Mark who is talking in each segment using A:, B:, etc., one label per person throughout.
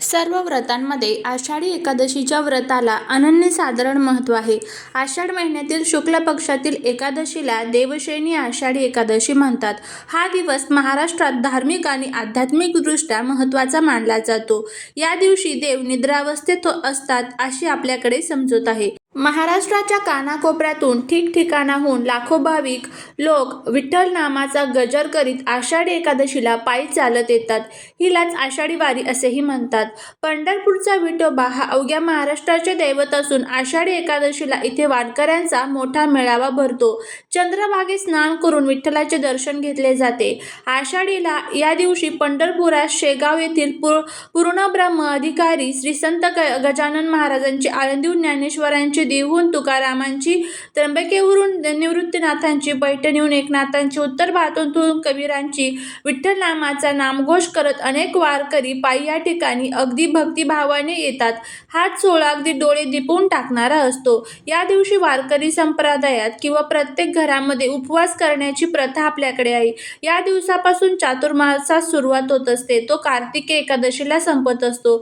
A: सर्व व्रतांमध्ये आषाढी एकादशीच्या व्रताला अनन्यसाधारण महत्त्व आहे. आषाढ महिन्यातील शुक्ल पक्षातील एकादशीला देवशैनी आषाढी एकादशी म्हणतात. हा दिवस महाराष्ट्रात धार्मिक आणि आध्यात्मिकदृष्ट्या महत्त्वाचा मानला जातो. या दिवशी देव निद्रावस्थेत असतात अशी आपल्याकडे समजूत आहे. महाराष्ट्राच्या कानाकोपऱ्यातून ठिकठिकाणाहून लाखो भाविक लोक विठ्ठल नामाचा गजर करीत आषाढी एकादशीला पायी चालत येतात. हिलाच आषाढी वारी असेही म्हणतात. पंढरपूरचा विठोबा हा अवघ्या महाराष्ट्राचे दैवत असून आषाढी एकादशीला इथे वारकऱ्यांचा मोठा मेळावा भरतो. चंद्रभागे स्नान करून विठ्ठलाचे दर्शन घेतले जाते. आषाढीला या दिवशी पंढरपुरात शेगाव येथील पूर्ण पूर्णब्रह्म अधिकारी श्री संत ग गजानन महाराजांची आळंदीव ज्ञानेश्वरांची देहून तुकारामांची त्र्यंबकेवरून निवृत्तीनाथांची पैठणीहून एकनाथांची उत्तर भारतातून कबीरांची विठ्ठल नामाचा नामघोष करत अनेक वारकरी पायी या ठिकाणी अगदी भक्तिभावाने येतात. हात सोहळा अगदी डोळे दिपवून टाकणारा असतो. या दिवशी वारकरी संप्रदायात किंवा प्रत्येक घरामध्ये उपवास करण्याची प्रथा आपल्याकडे आहे. या दिवसापासून चातुर्मासात सुरुवात होत असते. तो कार्तिकी एकादशीला संपत असतो.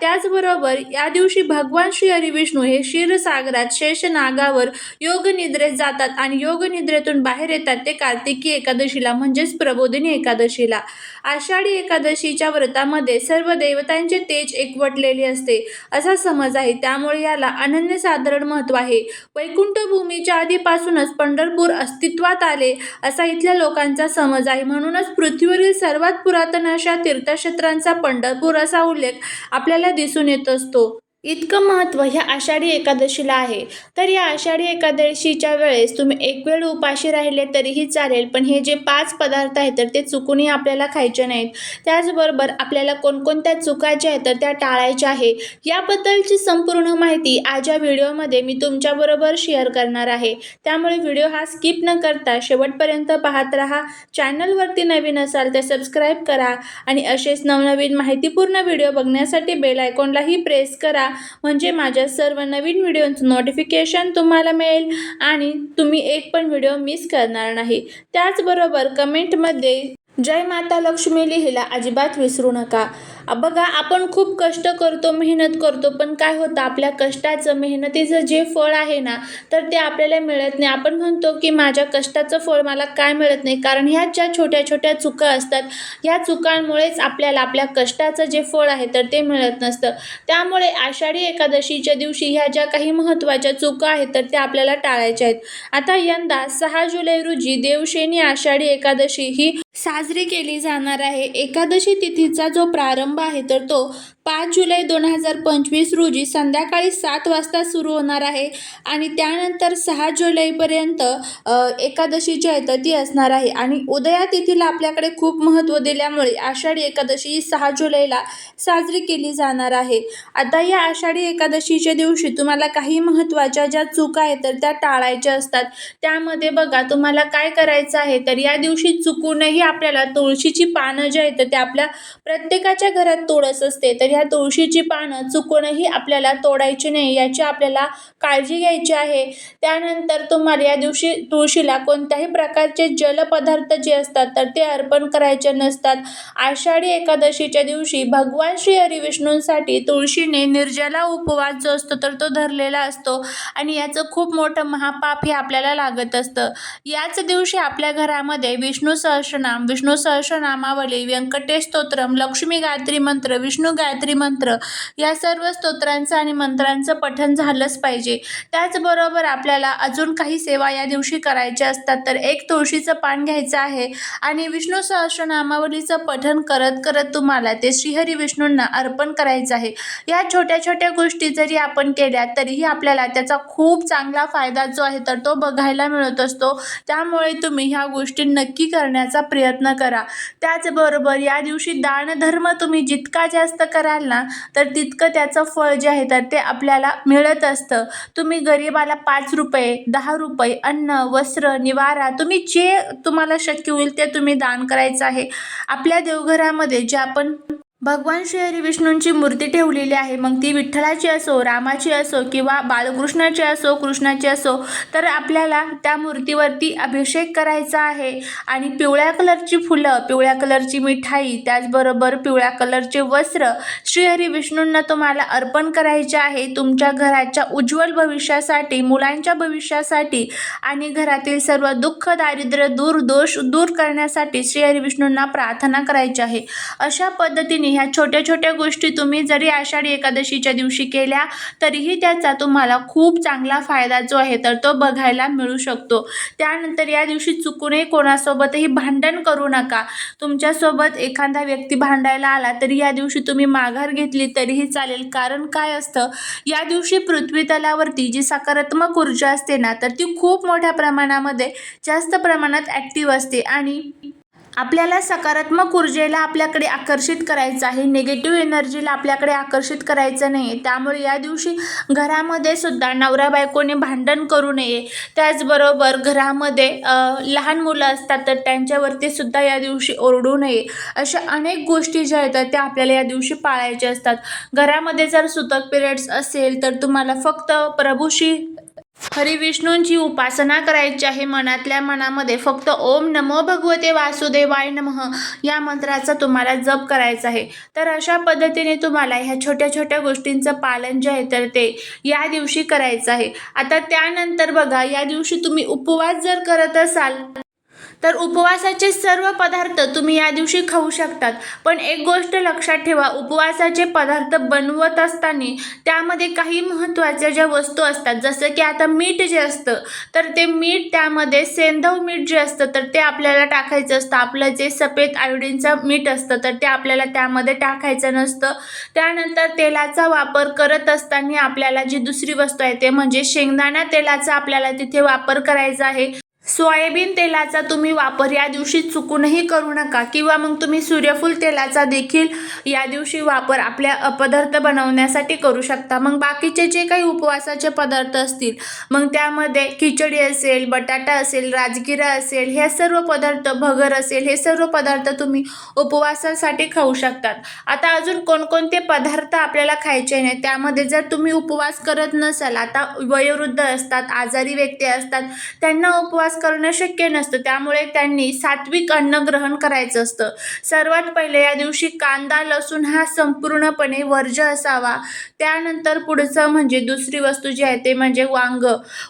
A: त्याचबरोबर या दिवशी भगवान श्री हरिविष्णू हे क्षीरसागर शेष नागावर योग निद्रेत जातात आणि योग निद्रेतून बाहेर येतात ते कार्तिकी एकादशीला म्हणजेच प्रबोधिनी एकादशीला. आषाढी एकादशीच्या व्रतामध्ये सर्व देवतांचे तेज एकवटलेले असते. असा समज आहे त्यामुळे याला अनन्यसाधारण महत्त्व आहे. वैकुंठ भूमीच्या आधीपासूनच पंढरपूर अस्तित्वात आले असा इथल्या लोकांचा समज आहे. म्हणूनच पृथ्वीवरील सर्वात पुरातन अशा तीर्थक्षेत्रांचा पंढरपूर असा उल्लेख आपल्याला दिसून येत असतो. इतकं महत्त्व ह्या आषाढी एकादशीला आहे. तर या आषाढी एकादशीच्या वेळेस तुम्ही एक वेळ उपाशी राहिले तरीही चालेल पण हे जे पाच पदार्थ आहेत तर ते चुकूनही आपल्याला खायचे नाहीत. त्याचबरोबर आपल्याला कोणकोणत्या चुकायच्या आहेत तर त्या टाळायच्या आहे. याबद्दलची संपूर्ण माहिती आज या व्हिडिओमध्ये मी तुमच्याबरोबर शेअर करणार आहे. त्यामुळे व्हिडिओ हा स्किप न करता शेवटपर्यंत पाहत राहा. चॅनलवरती नवीन असाल तर सबस्क्राईब करा आणि असेच नवनवीन माहितीपूर्ण व्हिडिओ बघण्यासाठी बेल आयकॉनलाही प्रेस करा. म्हणजे माझ्या सर्व नवीन व्हिडिओचं नोटिफिकेशन तुम्हाला मिळेल आणि तुम्ही एक पण व्हिडिओ मिस करणार नाही. त्याचबरोबर कमेंटमध्ये जय माता लक्ष्मी लिहिला अजिबात विसरू नका. बघा आपण खूप कष्ट करतो मेहनत करतो पण काय होतं आपल्या कष्टाचं मेहनतीचं जे फळ आहे ना तर ते आपल्याला मिळत नाही. आपण म्हणतो की माझ्या कष्टाचं फळ मला काय मिळत नाही कारण ह्या ज्या छोट्या छोट्या चुका असतात ह्या चुकांमुळेच आपल्याला आपल्या कष्टाचं जे फळ आहे तर ते मिळत नसतं. त्यामुळे आषाढी एकादशीच्या दिवशी ह्या ज्या काही महत्त्वाच्या चुका आहेत तर त्या आपल्याला टाळायच्या आहेत. आता यंदा सहा जुलै रोजी देवशेनी आषाढी एकादशी ही साजरी केली जाणार आहे. एकादशी तिथीचा जो प्रारंभ आहे तर तो पाच जुलै दोन हजार पंचवीस रोजी संध्याकाळी सात वाजता सुरू होणार आहे आणि त्यानंतर सहा जुलैपर्यंत एकादशी जी आहे तर ती असणार आहे. आणि उदया तिथीला आपल्याकडे खूप महत्त्व दिल्यामुळे आषाढी एकादशी ही सहा जुलैला साजरी केली जाणार आहे. आता या आषाढी एकादशीच्या दिवशी तुम्हाला काही महत्त्वाच्या ज्या चुका आहेत तर त्या टाळायच्या असतात. त्यामध्ये बघा तुम्हाला काय करायचं आहे तर या दिवशी चुकूनही आपल्याला तुळशीची पानं जी आहेत तर ते आपल्या प्रत्येकाच्या घरात तुळस असते. तर ह्या तुळशीची पानं चुकूनही आपल्याला तोडायची नाही याची आपल्याला काळजी घ्यायची आहे. त्यानंतर तुम्हाला या दिवशी तुळशीला कोणत्याही प्रकारचे जलपदार्थ जे असतात तर ते अर्पण करायचे नसतात. आषाढी एकादशीच्या दिवशी भगवान श्री हरिविष्णूंसाठी तुळशीने निर्जला उपवास जो असतो तर तो धरलेला असतो आणि याचं खूप मोठं महापाप हे आपल्याला लागत असतं. याच दिवशी आपल्या घरामध्ये विष्णू सहस्रनाम विष्णू सहस्रनामावली व्यंकटेश स्तोत्रम लक्ष्मी गायत्री मंत्र विष्णू गायत्री मंत्र. या सर्व स्तोत्रांचं आणि मंत्रांचं पठण झालंच पाहिजे. त्याचबरोबर आपल्याला अजून काही सेवा या दिवशी करायच्या असतात तर एक तुळशीचं पान घ्यायचं आहे आणि विष्णू सहस्रनामावलीचं पठण करत करत तुम्हाला ते श्रीहरी विष्णूंना अर्पण करायचं आहे. या छोट्या छोट्या गोष्टी जरी आपण केल्या तरीही आपल्याला त्याचा खूप चांगला फायदा जो आहे तर तो बघायला मिळत असतो. त्यामुळे तुम्ही ह्या गोष्टी नक्की करण्याचा प्रयत्न करा. त्याचबरोबर या दिवशी दानधर्म तुम्ही जितका जास्त करा कराल ना तर तितकं त्याचं फळ जे आहे तर ते आपल्याला मिळत असतं. तुम्ही गरिबाला पाच रुपये दहा रुपये अन्न वस्त्र निवारा तुम्ही जे तुम्हाला शक्य होईल ते तुम्ही दान करायचं आहे. आपल्या देवघरामध्ये जे आपण भगवान श्री विष्णूंची मूर्ती ठेवलेली आहे. मग ती विठ्ठलाची असो रामाची असो किंवा बाळकृष्णाची असो कृष्णाची असो तर आपल्याला त्या मूर्तीवरती अभिषेक करायचा आहे. आणि पिवळ्या कलरची फुलं पिवळ्या कलरची मिठाई त्याचबरोबर पिवळ्या कलरचे वस्त्र श्रीहरी विष्णूंना तुम्हाला अर्पण करायचे आहे. तुमच्या घराच्या उज्ज्वल भविष्यासाठी मुलांच्या भविष्यासाठी आणि घरातील सर्व दुःख दारिद्र्य दूर दोष दूर करण्यासाठी श्रीहरी विष्णूंना प्रार्थना करायची आहे. अशा पद्धतीने ह्या छोट्या छोट्या गोष्टी तुम्ही जरी आषाढी एकादशीच्या दिवशी केल्या तरीही त्याचा तुम्हाला खूप चांगला फायदा जो आहे तर तो बघायला मिळू शकतो. त्यानंतर या दिवशी चुकूनही कोणासोबतही भांडण करू नका. तुमच्यासोबत एखादा व्यक्ती भांडायला आला तरी या दिवशी तुम्ही माघार घेतली तरीही चालेल. कारण काय असतं या दिवशी पृथ्वी तलावरती जी सकारात्मक ऊर्जा असते ना तर ती खूप मोठ्या प्रमाणामध्ये जास्त प्रमाणात ॲक्टिव्ह असते. आणि आपल्याला सकारात्मक ऊर्जेला आपल्याकडे आकर्षित करायचं आहे. निगेटिव्ह एनर्जीला आपल्याकडे आकर्षित करायचं नाही आहे त्यामुळे या दिवशी घरामध्ये सुद्धा नवरा बायकोने भांडण करू नये. त्याचबरोबर घरामध्ये लहान मुलं असतात तर त्यांच्यावरती सुद्धा या दिवशी ओरडू नये. अशा अनेक गोष्टी ज्या येतात त्या आपल्याला या दिवशी पाळायच्या असतात. घरामध्ये जर सुतक पिरियड्स असेल तर तुम्हाला फक्त प्रभूशी हरिविष्णूंची उपासना करायची आहे मनातल्या मनामध्ये. फक्त ओम नमो भगवते वासुदेवाय नमः या मंत्राचा तुम्हाला जप करायचा आहे. तर अशा पद्धतीने तुम्हाला ह्या छोट्या छोट्या गोष्टींचं पालन जे आहे तर ते या दिवशी करायचं आहे. आता त्यानंतर बघा या दिवशी तुम्ही उपवास जर करत असाल तर उपवासाचे सर्व पदार्थ तुम्ही या दिवशी खाऊ शकतात. पण एक गोष्ट लक्षात ठेवा उपवासाचे पदार्थ बनवत असताना त्यामध्ये काही महत्त्वाच्या ज्या वस्तू असतात जसं की आता मीठ जे असतं तर ते मीठ त्यामध्ये सेंधव मीठ जे असतं तर ते आपल्याला टाकायचं असतं. आपलं जे सफेद आयोडीनचं मीठ असतं तर ते आपल्याला त्यामध्ये टाकायचं नसतं. त्यानंतर तेलाचा वापर करत असताना आपल्याला जी दुसरी वस्तू आहे ते म्हणजे शेंगदाणा तेलाचा आपल्याला तिथे वापर करायचा आहे. सोयाबीन तेलाचा तुम्ही वापर या दिवशी चुकूनही करू नका किंवा मग तुम्ही सूर्यफूल तेलाचा देखील या दिवशी वापर आपल्या पदार्थ बनवण्यासाठी करू शकता. मग बाकीचे जे काही उपवासाचे पदार्थ असतील मग त्यामध्ये खिचडी असेल बटाटा असेल राजगिरा असेल हे सर्व पदार्थ भगर असेल हे सर्व पदार्थ तुम्ही उपवासासाठी खाऊ शकतात. आता अजून कोणकोणते पदार्थ आपल्याला खायचे नाही त्यामध्ये जर तुम्ही उपवास करत नसाल आता वयोवृद्ध असतात आजारी व्यक्ती असतात त्यांना उपवास करणं शक्य नसतं. त्यामुळे त्यांनी सात्विक अन्न ग्रहण करायचं असतं. सर्वात पहिले या दिवशी कांदा लसूण हा संपूर्णपणे वर्ज्य असावा. त्यानंतर पुढचं म्हणजे दुसरी वस्तू जी आहे ते म्हणजे वांग.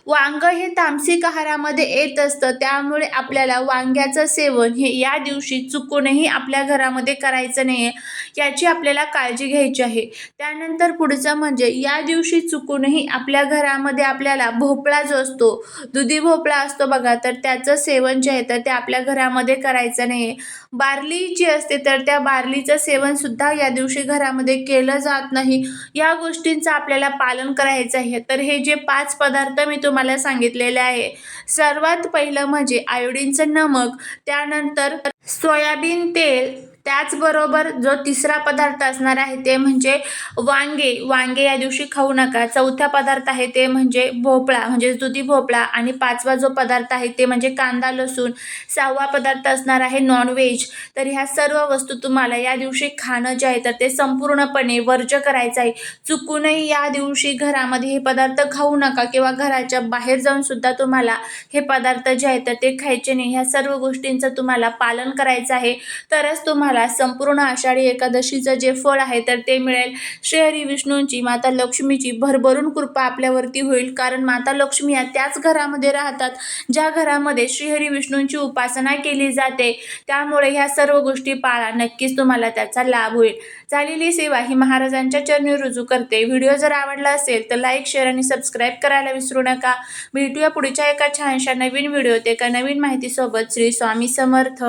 A: वांग हे तामसिक आहारामध्ये येत असतं. त्यामुळे आपल्याला वांग्याचं सेवन हे या दिवशी चुकूनही आपल्या घरामध्ये करायचं नाही आहे याची आपल्याला काळजी घ्यायची आहे. त्यानंतर पुढचं म्हणजे या दिवशी चुकूनही आपल्या घरामध्ये आपल्याला भोपळा जो असतो दुधी भोपळा असतो बघा तर त्याचं सेवन जे आहे तर ते आपल्या घरामध्ये करायचं नाही. आहे बार्ली जी असते तर त्या बार्लीचं सेवनसुद्धा या दिवशी घरामध्ये केलं जात नाही. या गोष्टींचं आपल्याला पालन करायचं आहे. तर हे जे पाच पदार्थ मी तुम्हाला सांगितलेले आहे सर्वात पहिलं म्हणजे आयोडीनचं नमक त्यानंतर सोयाबीन तेल त्याचबरोबर जो तिसरा पदार्थ असणार आहे ते म्हणजे वांगे. वांगे या दिवशी खाऊ नका. चौथा पदार्थ आहे ते म्हणजे भोपळा म्हणजे दुधी भोपळा आणि पाचवा जो पदार्थ आहे ते म्हणजे कांदा लसूण. सहावा पदार्थ असणार आहे नॉनव्हेज तर ह्या सर्व वस्तू तुम्हाला या दिवशी खाणं जे आहे तर ते संपूर्णपणे वर्ज्य करायचं आहे. चुकूनही या दिवशी घरामध्ये हे पदार्थ खाऊ नका किंवा घराच्या बाहेर जाऊन सुद्धा तुम्हाला हे पदार्थ जे आहेत तर ते खायचे नाही. ह्या सर्व गोष्टींचं तुम्हाला पालन करायचं आहे. तरच तुम्हाला तुम्हाला संपूर्ण आषाढी एकादशीचं जे फळ आहे तर ते मिळेल. श्रीहरी विष्णूंची माता लक्ष्मीची भरभरून कृपा आपल्यावरती होईल. कारण माता लक्ष्मी या त्याच घरामध्ये राहतात ज्या घरामध्ये श्रीहरी विष्णूंची उपासना केली जाते. त्यामुळे ह्या सर्व गोष्टी पाळा नक्कीच तुम्हाला त्याचा लाभ होईल. झालेली सेवा ही महाराजांच्या चरणी रुजू करते. व्हिडिओ जर आवडला असेल तर लाईक शेअर आणि सबस्क्राईब करायला विसरू नका. भेटूया पुढच्या एका छानशा नवीन व्हिडिओत एका नवीन माहितीसोबत. श्री स्वामी समर्थ.